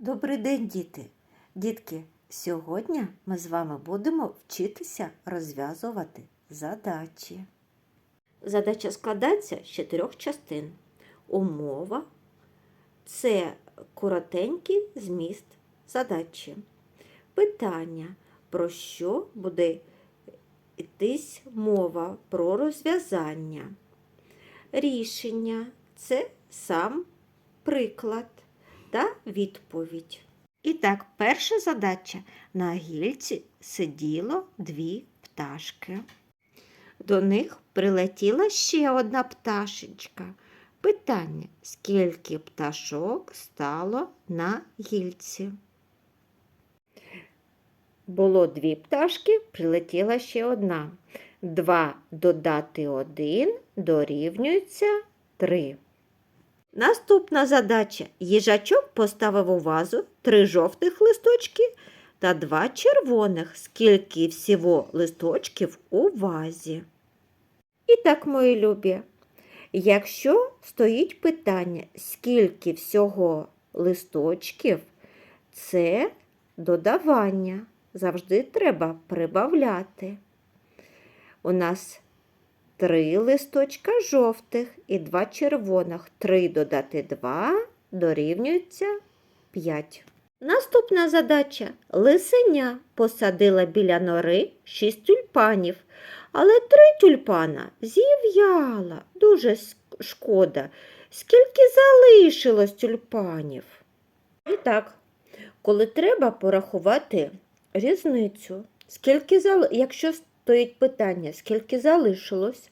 Добрий день, діти! Дітки, сьогодні ми з вами будемо вчитися розв'язувати задачі. Задача складається з чотирьох частин. Умова це коротенький зміст задачі. Питання, про що буде йтись мова про розв'язання. Рішення це сам приклад та відповідь. І так, перша задача. На гільці сиділо дві пташки. До них прилетіла ще одна пташечка. Питання, скільки пташок стало на гільці? Було дві пташки, прилетіла ще одна. Два додати один дорівнюється три. Наступна задача. Їжачок поставив у вазу три жовтих листочки та два червоних. Скільки всього листочків у вазі? І так, мої любі, якщо стоїть питання, скільки всього листочків, це додавання. Завжди треба прибавляти. У нас Три листочка жовтих і два червоних. Три додати два дорівнюється п'ять. Наступна задача. Лисеня посадила біля нори шість тюльпанів, але три тюльпана зів'яла. Дуже шкода. Скільки залишилось тюльпанів? І так, коли треба порахувати різницю, скільки зали... якщо стоїть питання, скільки залишилось,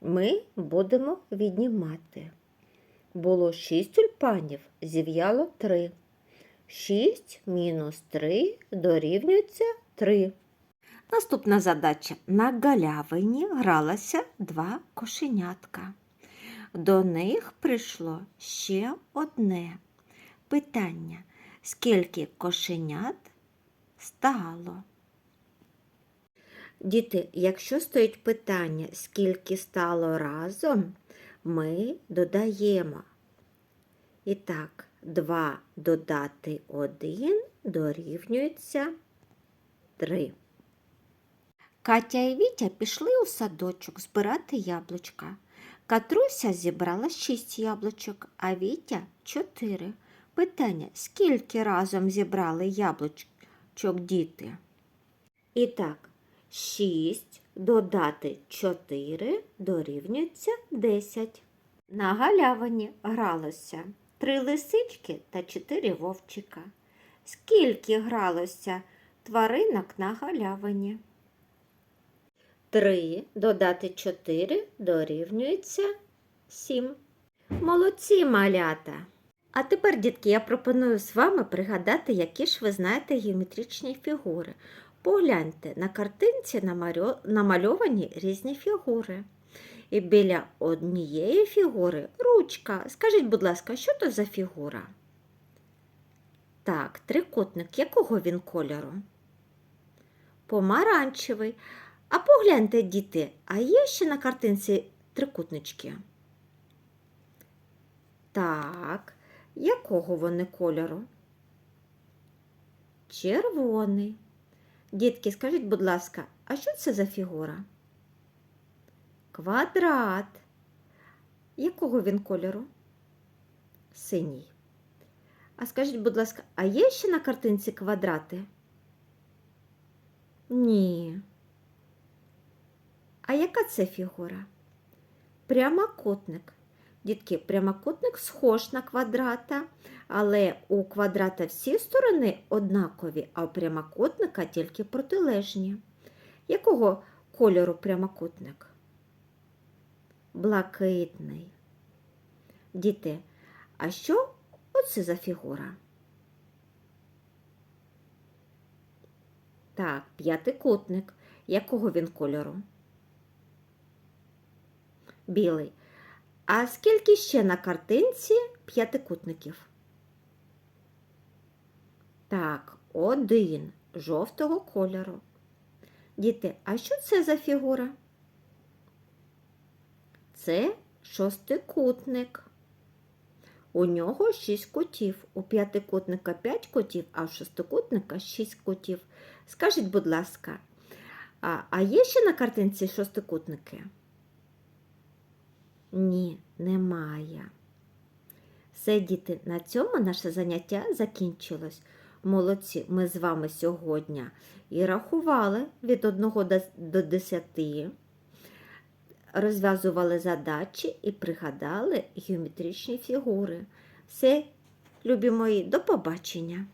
ми будемо віднімати. Було 6 тюльпанів, зів'яло 3. 6 мінус 3 дорівнюється 3. Наступна задача. На галявині гралося два кошенятка. До них прийшло ще одне питання. Скільки кошенят стало? Діти, якщо стоїть питання, скільки стало разом, ми додаємо. І так, 2 додати 1 дорівнюється 3. Катя і Вітя пішли у садочок збирати яблучка. Катруся зібрала 6 яблучок, а Вітя 4. Питання, скільки разом зібрали яблучок діти? І так, 6 додати 4 дорівнюється 10. На галявині гралося 3 лисички та 4 вовчика. Скільки гралося тваринок на галявині? 3 додати 4 дорівнюється 7. Молодці малята! А тепер, дітки, я пропоную з вами пригадати, які ж ви знаєте геометричні фігури. Погляньте, на картинці намальовані різні фігури. І біля однієї фігури ручка. Скажіть, будь ласка, що то за фігура? Так, трикутник. Якого він кольору? Помаранчевий. А погляньте, діти, а є ще на картинці трикутнички? Так, якого вони кольору? Червоний. Дітки, скажіть, будь ласка, а що це за фігура? Квадрат. Якого він кольору? Синій. А скажіть, будь ласка, а є ще на картинці квадрати? Ні. А яка це фігура? Прямокутник. Дітки, прямокутник схож на квадрата, але у квадрата всі сторони однакові, а у прямокутника тільки протилежні. Якого кольору прямокутник? Блакитний. Діти, а що оце за фігура? Так, п'ятикутник. Якого він кольору? Білий. А скільки ще на картинці п'ятикутників? Так, один жовтого кольору. Діти, а що це за фігура? Це шостикутник. У нього шість кутів. У п'ятикутника п'ять кутів, а у шестикутника шість кутів. Скажіть, будь ласка, а, є ще на картинці шостикутники? Ні, немає. Все, діти, на цьому наше заняття закінчилось. Молодці, ми з вами сьогодні і рахували від 1 до 10, розв'язували задачі і пригадали геометричні фігури. Все, любі мої, до побачення!